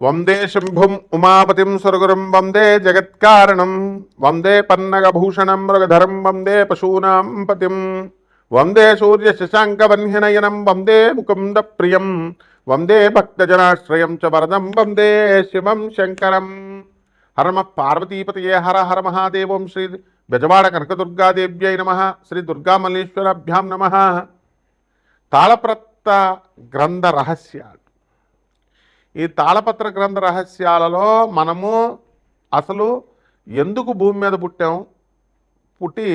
వందే శంభుం ఉమాపతిం సురగురం వందే జగత్కారణం వందే పన్నగభూషణం మృగధరం వందే పశూనాం పతిం వందే సూర్య శశాంకవన్యనయనం వందే ముకుంద ప్రియం వందే భక్తజనాశ్రయం చ వరదం వందే శివం శంకరం. హరమ పార్వతీపతయే హర హర మహాదేవం శ్రీ బెజవాడ కనకదుర్గాదేవ్యై నమ శ్రీ దుర్గామల్లేశ్వరాభ్యాం నమ. తాళప్రత్త గ్రంథ రహస్యాలు. ఈ తాళపత్ర గ్రంథ రహస్యాలలో మనము అసలు ఎందుకు భూమి మీద పుట్టాం? పుట్టి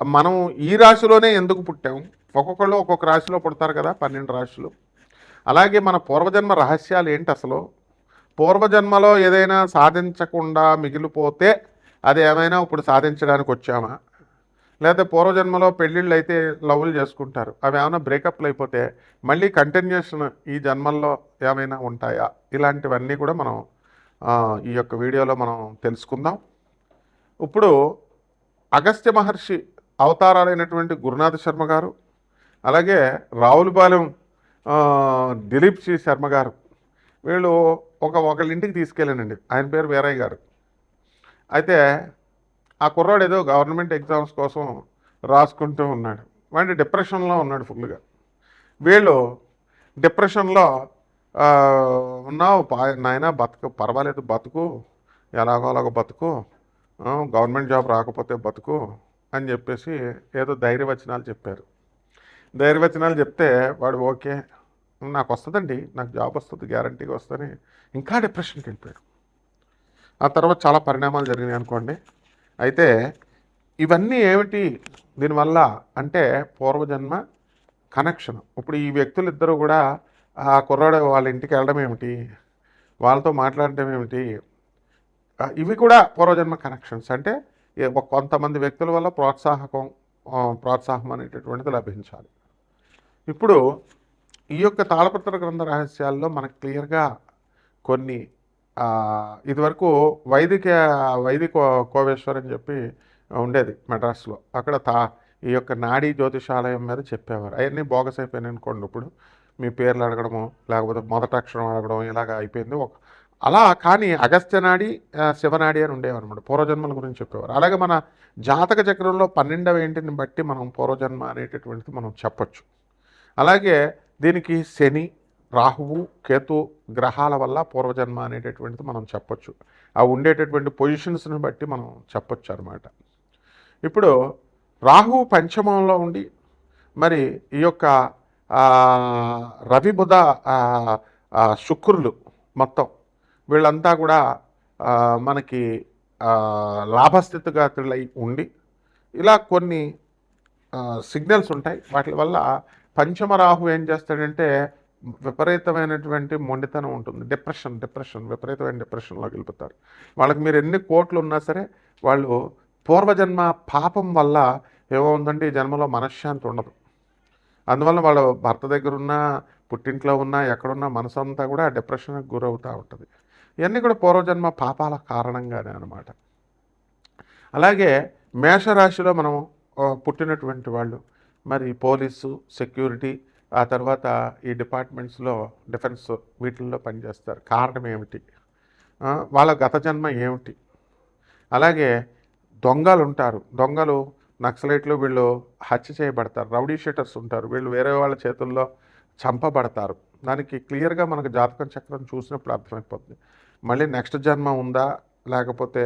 మనం ఈ రాశిలోనే ఎందుకు పుట్టాం? ఒక్కొక్కళ్ళు ఒక్కొక్క రాశిలో పుడతారు కదా పన్నెండు రాశులు. అలాగే మన పూర్వజన్మ రహస్యాలు ఏంటి అసలు? పూర్వజన్మలో ఏదైనా సాధించకుండా మిగిలిపోతే అది ఏమైనా ఇప్పుడు సాధించడానికి వచ్చామా? లేకపోతే పూర్వజన్మలో పెళ్ళిళ్ళు అయితే లవ్లు చేసుకుంటారు. అవి ఏమైనా బ్రేకప్లు అయిపోతే మళ్ళీ కంటిన్యూషన్ ఈ జన్మల్లో ఏమైనా ఉంటాయా? ఇలాంటివన్నీ కూడా మనం ఈ యొక్క వీడియోలో మనం తెలుసుకుందాం. ఇప్పుడు అగస్త్య మహర్షి అవతారాలైనటువంటి గురునాథ శర్మ గారు అలాగే రావులపాలెం దిలీప్ సి శర్మ గారు వీళ్ళు ఒక ఒకళ్ళ ఇంటికి తీసుకెళ్ళానండి. ఆయన పేరు వీరయ్య గారు. అయితే ఆ కుర్రాడు ఏదో గవర్నమెంట్ ఎగ్జామ్స్ కోసం రాసుకుంటూ ఉన్నాడు. వాడి డిప్రెషన్లో ఉన్నాడు ఫుల్గా వీళ్ళు డిప్రెషన్లో ఉన్నావు పా నాయన బతుకు పర్వాలేదు బతుకు ఎలాగోలాగో బతుకు గవర్నమెంట్ జాబ్ రాకపోతే బతుకు అని చెప్పేసి ఏదో ధైర్యవచనాలు చెప్పారు. ధైర్యవచనాలు చెప్తే వాడు ఓకే నాకు వస్తుందండి నాకు జాబ్ వస్తుంది గ్యారంటీగా వస్తుంది ఇంకా డిప్రెషన్కి వెళ్ళిపోయాడు. ఆ తర్వాత చాలా పరిణామాలు జరిగినాయి అనుకోండి. అయితే ఇవన్నీ ఏమిటి? దీనివల్ల అంటే పూర్వజన్మ కనెక్షన్. ఇప్పుడు ఈ వ్యక్తులు ఇద్దరు కూడా ఆ కుర్రాడు వాళ్ళ ఇంటికి వెళ్ళడం ఏమిటి? వాళ్ళతో మాట్లాడడం ఏమిటి? ఇవి కూడా పూర్వజన్మ కనెక్షన్స్. అంటే కొంతమంది వ్యక్తుల వల్ల ప్రోత్సాహకం ప్రోత్సాహం అనేటటువంటిది లభించాలి. ఇప్పుడు ఈ యొక్క తాళపత్ర గ్రంథ రహస్యాల్లో మనకు క్లియర్గా కొన్ని ఇదివరకు వైదిక వైదిక కోవేశ్వర్ అని చెప్పి ఉండేది మెడ్రాస్లో అక్కడ తా ఈ యొక్క నాడీ జ్యోతిషాలయం మీద చెప్పేవారు. అవన్నీ బోగస్ అయిపోయినాయి అనుకోండి ఇప్పుడు. మీ పేర్లు అడగడము లేకపోతే మొదట అక్షరం అడగడం ఇలాగ అయిపోయింది. ఒక అలా కానీ అగస్త్యనాడి శివనాడి అని ఉండేవారనమాట పూర్వజన్మల గురించి చెప్పేవారు. అలాగే మన జాతక చక్రంలో పన్నెండవ ఏంటిని బట్టి మనం పూర్వజన్మ అనేటటువంటిది మనం చెప్పొచ్చు. అలాగే దీనికి శని రాహువు కేతు గ్రహాల వల్ల పూర్వజన్మ అనేటటువంటిది మనం చెప్పొచ్చు. ఆ ఉండేటటువంటి పొజిషన్స్ని బట్టి మనం చెప్పొచ్చు అనమాట ఇప్పుడు రాహు పంచమంలో ఉండి మరి ఈ యొక్క ఆ, రవి బుధ శుక్రులు మొత్తం వీళ్ళంతా కూడా మనకి లాభస్థితిగా లాభస్థితిగతులై ఉండి ఇలా కొన్ని సిగ్నల్స్ ఉంటాయి. వాటి వల్ల పంచమ రాహు ఏం చేస్తాడంటే విపరీతమైనటువంటి మొండితనం ఉంటుంది. డిప్రెషన్ డిప్రెషన్ విపరీతమైన డిప్రెషన్లోకి వెళ్ళిపోతారు. వాళ్ళకి మీరు ఎన్ని కోట్లు ఉన్నా సరే వాళ్ళు పూర్వజన్మ పాపం వల్ల ఏమవుందంటే ఈ జన్మలో మనశ్శాంతి ఉండదు. అందువల్ల వాళ్ళ భర్త దగ్గర ఉన్నా పుట్టింట్లో ఉన్నా ఎక్కడున్నా మనసు అంతా కూడా డిప్రెషన్కి గురవుతూ ఉంటుంది. ఇవన్నీ కూడా పూర్వజన్మ పాపాల కారణంగానే అనమాట అలాగే మేషరాశిలో మనం పుట్టినటువంటి వాళ్ళు మరి పోలీసు సెక్యూరిటీ ఆ తర్వాత ఈ డిపార్ట్మెంట్స్లో డిఫెన్స్ వీటిల్లో పనిచేస్తారు. కారణం ఏమిటి? వాళ్ళ గత జన్మ ఏమిటి? అలాగే దొంగలు ఉంటారు దొంగలు నక్సలైట్లు వీళ్ళు హత్య చేయబడతారు. రౌడీ షీటర్స్ ఉంటారు. వీళ్ళు వేరే వాళ్ళ చేతుల్లో చంపబడతారు. దానికి క్లియర్గా మనకు జాతకం చక్రం చూసినప్పుడు అర్థమైపోతుంది. మళ్ళీ నెక్స్ట్ జన్మ ఉందా? లేకపోతే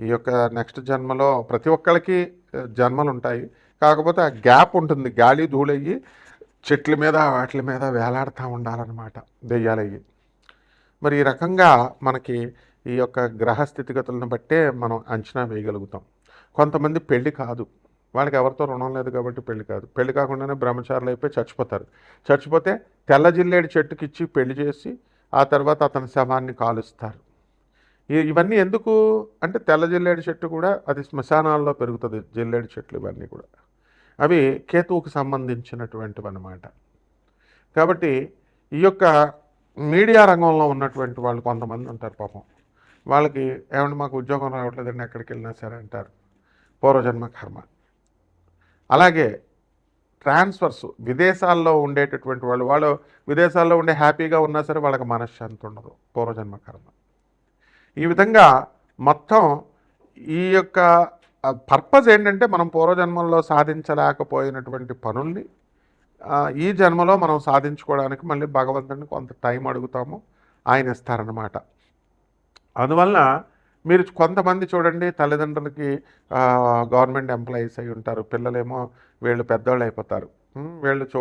ఈ యొక్క నెక్స్ట్ జన్మలో ప్రతి ఒక్కరికి జన్మలు ఉంటాయి కాకపోతే ఆ గ్యాప్ ఉంటుంది. గాలి ధూళయ్యి చెట్ల మీద వాటి మీద వేలాడుతూ ఉండాలన్నమాట దెయ్యాలయ్యి. మరి ఈ రకంగా మనకి ఈ యొక్క గ్రహ స్థితిగతులను బట్టే మనం అంచనా వేయగలుగుతాం. కొంతమంది పెళ్ళి కాదు. వాళ్ళకి ఎవరితో రుణం లేదు కాబట్టి పెళ్ళి కాదు. పెళ్ళి కాకుండానే బ్రహ్మచారులు అయిపోయి చచ్చిపోతారు. చచ్చిపోతే తెల్ల జిల్లేడు చెట్టుకి ఇచ్చి పెళ్ళి చేసి ఆ తర్వాత అతని శవాన్ని కాలుస్తారు. ఇవన్నీ ఎందుకు? అంటే తెల్ల జిల్లేడు చెట్టు కూడా అది శ్మశానాల్లో పెరుగుతుంది. జిల్లేడు చెట్లు ఇవన్నీ కూడా. అవి కేతువుకు సంబంధించినటువంటివి అన్నమాట కాబట్టి ఈ యొక్క మీడియా రంగంలో ఉన్నటువంటి వాళ్ళు కొంతమంది ఉంటారు పాపం. వాళ్ళకి ఏమంటే మాకు ఉద్యోగం రావట్లేదండి ఎక్కడికి వెళ్ళినా సరే అంటారు. పూర్వజన్మ కర్మ. అలాగే ట్రాన్స్ఫర్స్ విదేశాల్లో ఉండేటటువంటి వాళ్ళు వాళ్ళు విదేశాల్లో ఉండే హ్యాపీగా ఉన్నా సరే వాళ్ళకి మనశ్శాంతి ఉండదు పూర్వజన్మ కర్మ. ఈ విధంగా మొత్తం ఈ యొక్క పర్పస్ ఏంటంటే మనం పూర్వజన్మల్లో సాధించలేకపోయినటువంటి పనుల్ని ఈ జన్మలో మనం సాధించుకోవడానికి మళ్ళీ భగవంతుడిని కొంత టైం అడుగుతాము ఆయన ఇస్తారనమాట అందువలన మీరు కొంతమంది చూడండి తల్లిదండ్రులకి గవర్నమెంట్ ఎంప్లాయీస్ అయి ఉంటారు పిల్లలేమో వీళ్ళు పెద్దవాళ్ళు అయిపోతారు. వీళ్ళు చూ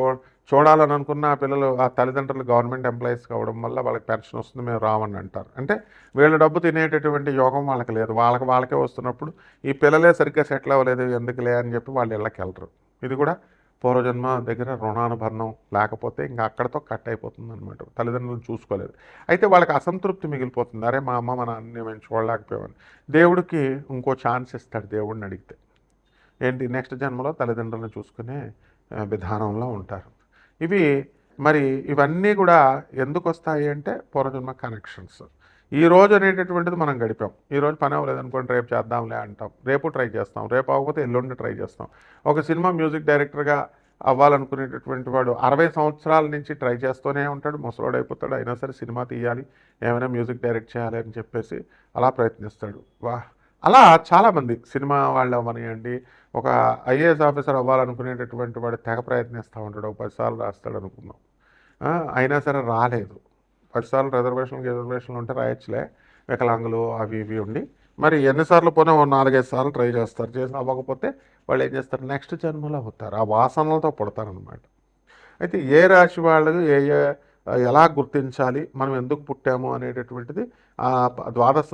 చూడాలని అనుకున్న ఆ పిల్లలు ఆ తల్లిదండ్రులు గవర్నమెంట్ ఎంప్లాయీస్ కావడం వల్ల వాళ్ళకి పెన్షన్ వస్తుంది మేము రావని అంటారు. అంటే వీళ్ళ డబ్బు తినేటటువంటి యోగం వాళ్ళకి లేదు. వాళ్ళకి వాళ్ళకే వస్తున్నప్పుడు ఈ పిల్లలే సరిగ్గా సెటిల్ అవ్వలేదు ఎందుకులే అని చెప్పి వాళ్ళు ఇళ్ళకి వెళ్ళరు ఇది కూడా పూర్వజన్మ దగ్గర రుణానుబంధం లేకపోతే ఇంకా అక్కడతో కట్ అయిపోతుంది అనమాట తల్లిదండ్రులను చూసుకోలేదు. అయితే వాళ్ళకి అసంతృప్తి మిగిలిపోతుంది. అరే మా అమ్మ మా నాన్నని మేము చూడలేకపోయామని. దేవుడికి ఇంకో ఛాన్స్ ఇస్తాడు దేవుడిని అడిగితే. ఏంటి నెక్స్ట్ జన్మలో తల్లిదండ్రులను చూసుకునే విధానంలో ఉంటారు. ఇవి మరి ఇవన్నీ కూడా ఎందుకు వస్తాయి అంటే పూర్వజన్మ కనెక్షన్స్ ఈ రోజు అనేటటువంటిది మనం గడిపాం. ఈ రోజు పని అవ్వలేదు అనుకోండి రేపు చేద్దాంలే అంటాం. రేపు ట్రై చేస్తాం. రేపు అవ్వకపోతే ఎల్లుండి ట్రై చేస్తాం. ఒక సినిమా మ్యూజిక్ డైరెక్టర్గా అవ్వాలనుకునేటటువంటి వాడు అరవై సంవత్సరాల నుంచి ట్రై చేస్తూనే ఉంటాడు. ముసలోడు అయిపోతాడు. అయినా సరే సినిమా తీయాలి. ఏమైనా మ్యూజిక్ డైరెక్ట్ చేయాలి అని చెప్పేసి అలా ప్రయత్నిస్తాడు. వాహ్! అలా చాలామంది సినిమా వాళ్ళు అవ్వనియండి. ఒక ఐఏఎస్ ఆఫీసర్ అవ్వాలనుకునేటటువంటి వాడు తెగ ప్రయత్నిస్తూ ఉంటాడు. ఒక పదిసార్లు రాస్తాడు అనుకున్నాం అయినా సరే రాలేదు. పదిసార్లు రిజర్వేషన్లు రిజర్వేషన్లు ఉంటే రాయొచ్చులే. వికలాంగులు అవి ఇవి ఉండి. మరి ఎన్నిసార్లు పోనీ ఓ నాలుగైదు సార్లు ట్రై చేస్తారు. చేసి అవ్వకపోతే వాళ్ళు ఏం చేస్తారు? నెక్స్ట్ జన్మలో అవుతారు. ఆ వాసనలతో పుడతారనమాట అయితే ఏ రాశి వాళ్ళు ఏ ఏ ఎలా గుర్తించాలి? మనం ఎందుకు పుట్టాము అనేటటువంటిది ఆ ద్వాదశ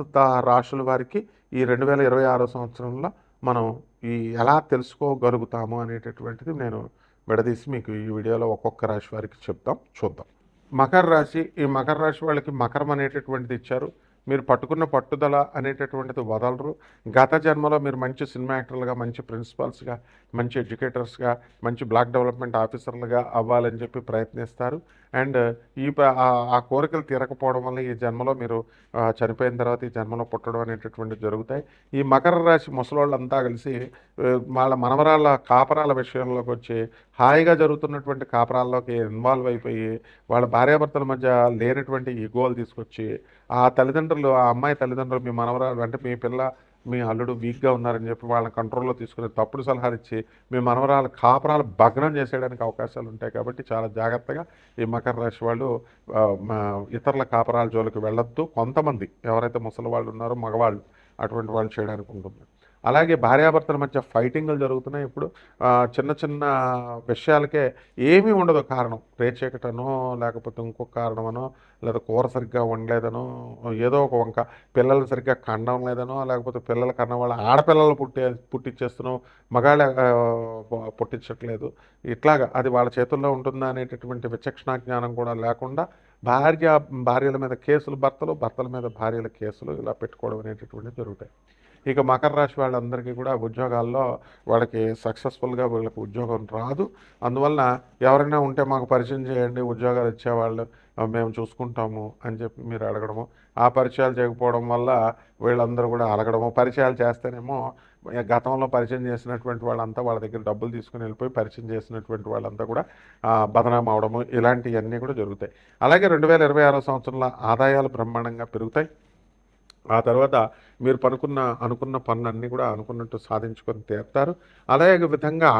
రాశుల వారికి ఈ రెండు వేల ఇరవై ఆరో సంవత్సరంలో మనం ఈ ఎలా తెలుసుకోగలుగుతాము అనేటటువంటిది నేను విడదీసి మీకు ఈ వీడియోలో ఒక్కొక్క రాశి వారికి చెప్తాం చూద్దాం. మకర రాశి ఈ మకర రాశి వాళ్ళకి మకరం అనేటటువంటిది ఇచ్చారు. మీరు పట్టుకున్న పట్టుదల అనేటటువంటిది వదలరు. గత జన్మలో మీరు మంచి సినిమా యాక్టర్లుగా మంచి ప్రిన్సిపల్స్గా మంచి ఎడ్యుకేటర్స్గా మంచి బ్లాక్ డెవలప్మెంట్ ఆఫీసర్లుగా అవ్వాలని చెప్పి ప్రయత్నిస్తారు. అండ్ ఈ ఆ- ఆ కోరికలు తీరకపోవడం వల్ల ఈ జన్మలో మీరు చనిపోయిన తర్వాత ఈ జన్మలో పుట్టడం అనేటటువంటివి జరుగుతాయి. ఈ మకర రాశి ముసలోళ్ళంతా కలిసి వాళ్ళ మనవరాళ్ళ కాపరాల విషయంలోకి వచ్చి హాయిగా జరుగుతున్నటువంటి కాపరాల్లోకి ఇన్వాల్వ్ అయిపోయి వాళ్ళ భార్యాభర్తల మధ్య లేనటువంటి ఈగోలు తీసుకొచ్చి ఆ తల్లిదండ్రులు ఆ అమ్మాయి తల్లిదండ్రులు మీ మనవరాలు అంటే మీ పిల్ల మీ అల్లుడు వీక్గా ఉన్నారని చెప్పి వాళ్ళని కంట్రోల్లో తీసుకుని తప్పుడు సలహాలు ఇచ్చి మీ మనవరాలు కాపరాలు భగ్నం చేసేయడానికి అవకాశాలు ఉంటాయి కాబట్టి చాలా జాగ్రత్తగా ఈ మకర రాశి వాళ్ళు ఇతరుల కాపరాల జోలికి వెళ్ళొద్దు. కొంతమంది ఎవరైతే ముసలి వాళ్ళు ఉన్నారో మగవాళ్ళు అటువంటి వాళ్ళు చేయడానికి ఉంటుంది. అలాగే భార్యాభర్తల మధ్య ఫైటింగ్లు జరుగుతున్నాయి. ఇప్పుడు చిన్న చిన్న విషయాలకే ఏమీ ఉండదు. కారణం రేచేకటనో లేకపోతే ఇంకొక కారణమనో లేదా కూర సరిగ్గా వండలేదనో ఏదో ఒక వంక. పిల్లలు సరిగ్గా కండం లేదనో లేకపోతే పిల్లలు కన్న వాళ్ళ ఆడపిల్లలు పుట్టే పుట్టించేస్తున్నాం మగాళ్ళ పుట్టించట్లేదు. ఇట్లాగా అది వాళ్ళ చేతుల్లో ఉంటుందా అనేటటువంటి విచక్షణ జ్ఞానం కూడా లేకుండా భార్య భార్యల మీద కేసులు భర్తలు భర్తల మీద భార్యల కేసులు ఇలా పెట్టుకోవడం అనేటటువంటివి జరుగుతాయి. ఇక మకర రాశి వాళ్ళందరికీ కూడా ఉద్యోగాల్లో వాళ్ళకి సక్సెస్ఫుల్గా వీళ్ళకి ఉద్యోగం రాదు. అందువలన ఎవరైనా ఉంటే మాకు పరిచయం చేయండి ఉద్యోగాలు ఇచ్చేవాళ్ళు మేము చూసుకుంటాము అని చెప్పి మీరు అడగడము. ఆ పరిచయాలు చేయకపోవడం వల్ల వీళ్ళందరూ కూడా అలగడము. పరిచయాలు చేస్తేనేమో గతంలో పరిచయం చేసినటువంటి వాళ్ళంతా వాళ్ళ దగ్గర డబ్బులు తీసుకుని వెళ్ళిపోయి పరిచయం చేసినటువంటి వాళ్ళంతా కూడా బదనాం అవడము ఇలాంటివన్నీ కూడా జరుగుతాయి. అలాగే రెండు వేల ఇరవై ఆరో సంవత్సరంలో ఆదాయాలు బ్రహ్మాండంగా పెరుగుతాయి. ఆ తర్వాత మీరు పనుకున్న అనుకున్న పనులన్నీ కూడా అనుకున్నట్టు సాధించుకొని తీరుతారు. అలాగే విధంగా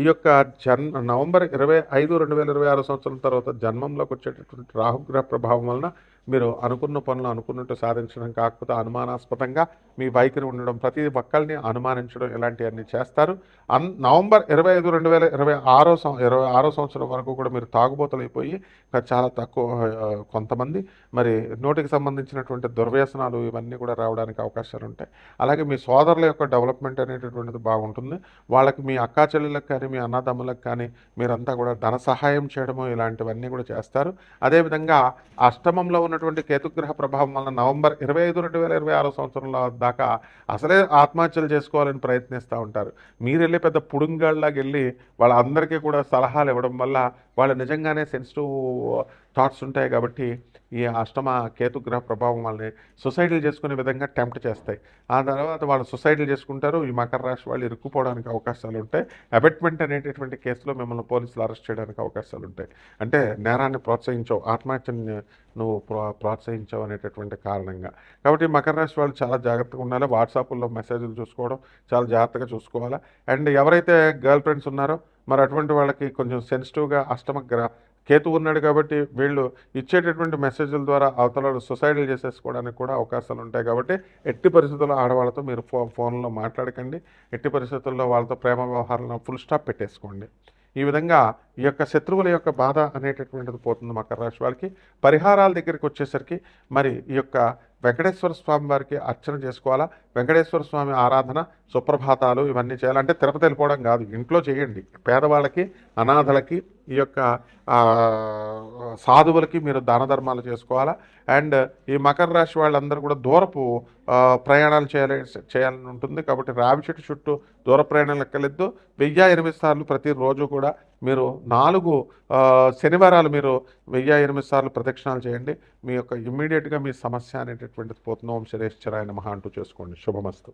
ఈ యొక్క జన్ నవంబర్ ఇరవై ఐదు రెండు వేల ఇరవై ఆరు సంవత్సరం తర్వాత జన్మంలోకి వచ్చేటటువంటి రాహుగ్రహ ప్రభావం వలన మీరు అనుకున్న పనులు అనుకున్నట్టు సాధించడం కాకపోతే అనుమానాస్పదంగా మీ వైఖరి ఉండడం ప్రతి ఒక్కరిని అనుమానించడం ఇలాంటివన్నీ చేస్తారు. అన్ నవంబర్ ఇరవై ఐదు రెండు వేల ఇరవై ఆరో సం ఇరవై ఆరో సంవత్సరం వరకు కూడా మీరు తాగుబోతలు అయిపోయి చాలా తక్కువ కొంతమంది మరి నోటికి సంబంధించినటువంటి దుర్వ్యసనాలు ఇవన్నీ కూడా రావడానికి అవకాశాలు ఉంటాయి. అలాగే మీ సోదరుల యొక్క డెవలప్మెంట్ అనేటటువంటిది బాగుంటుంది. వాళ్ళకి మీ అక్కా చెల్లెళ్ళకి కానీ మీ అన్నదమ్ములకు కానీ మీరంతా కూడా ధన సహాయం చేయడము ఇలాంటివన్నీ కూడా చేస్తారు. అదేవిధంగా అష్టమంలో ఉన్నటువంటి కేతుగ్రహ ప్రభావం వల్ల నవంబర్ ఇరవై ఐదు రెండు వేల ఇరవై ఆరో సంవత్సరంలో దాకా అసలే ఆత్మహత్యలు చేసుకోవాలని ప్రయత్నిస్తూ ఉంటారు. మీరు వెళ్ళి పెద్ద పుడుంగాళ్ళలాగా వెళ్ళి వాళ్ళందరికీ కూడా సలహాలు ఇవ్వడం వల్ల వాళ్ళు నిజంగానే సెన్సిటివ్ థాట్స్ ఉంటాయి కాబట్టి ఈ అష్టమ కేతుగ్రహ ప్రభావం వాళ్ళని సొసైటీలు చేసుకునే విధంగా టెంప్ట్ చేస్తాయి. ఆ తర్వాత వాళ్ళు సొసైటీలు చేసుకుంటారు. ఈ మకర రాశి వాళ్ళు ఇరుక్కుపోవడానికి అవకాశాలు ఉంటాయి. అబెట్మెంట్ అనేటటువంటి కేసులో మిమ్మల్ని పోలీసులు అరెస్ట్ చేయడానికి అవకాశాలు ఉంటాయి. అంటే నేరాన్ని ప్రోత్సహించవు ఆత్మహత్యని నువ్వు ప్రో ప్రోత్సహించవు అనేటటువంటి కారణంగా. కాబట్టి మకర రాశి వాళ్ళు చాలా జాగ్రత్తగా ఉండాలి. వాట్సాప్లో మెసేజ్లు చూసుకోవడం చాలా జాగ్రత్తగా చూసుకోవాలి. అండ్ ఎవరైతే గర్ల్ ఫ్రెండ్స్ ఉన్నారో మరి అటువంటి వాళ్ళకి కొంచెం సెన్సిటివ్గా అష్టమ గ్రహ కేతు ఉన్నాడు కాబట్టి వీళ్ళు ఇచ్చేటటువంటి మెసేజ్ల ద్వారా అవతల వాళ్ళు చేసేసుకోవడానికి కూడా అవకాశాలు ఉంటాయి కాబట్టి ఎట్టి పరిస్థితుల్లో ఆడవాళ్ళతో మీరు ఫో ఫోన్లో మాట్లాడకండి. ఎట్టి పరిస్థితుల్లో వాళ్ళతో ప్రేమ వ్యవహారంలో ఫుల్ స్టాప్ పెట్టేసుకోండి. ఈ విధంగా ఈ యొక్క శత్రువుల యొక్క బాధ అనేటటువంటిది పోతుంది మకర రాశి వాళ్ళకి పరిహారాల దగ్గరికి వచ్చేసరికి మరి ఈ యొక్క వెంకటేశ్వర స్వామి వారికి అర్చన చేసుకోవాలా? వెంకటేశ్వర స్వామి ఆరాధన సుప్రభాతాలు ఇవన్నీ చేయాలంటే తిరుపతి వెళ్ళిపోవడం కాదు ఇంట్లో చేయండి. పేదవాళ్ళకి అనాథలకి ఈ యొక్క సాధువులకి మీరు దాన ధర్మాలు చేసుకోవాలా? అండ్ ఈ మకర రాశి వాళ్ళందరూ కూడా దూరపు ప్రయాణాలు చేయాలి చేయాలని ఉంటుంది. కాబట్టి రావి చెట్టు చుట్టూ దూర ప్రయాణాలు ఎక్కలేదు వెయ్యి ఎనిమిది సార్లు ప్రతిరోజు కూడా మీరు నాలుగు శనివారాలు మీరు వెయ్యి ఎనిమిది సార్లు ప్రదక్షిణాలు చేయండి. మీ యొక్క ఇమ్మీడియట్గా మీ సమస్య అనేటటువంటిది పోతుంది. ఓం శరేశ్వరాయ నమః అంటూ చేసుకోండి. శుభమస్తు.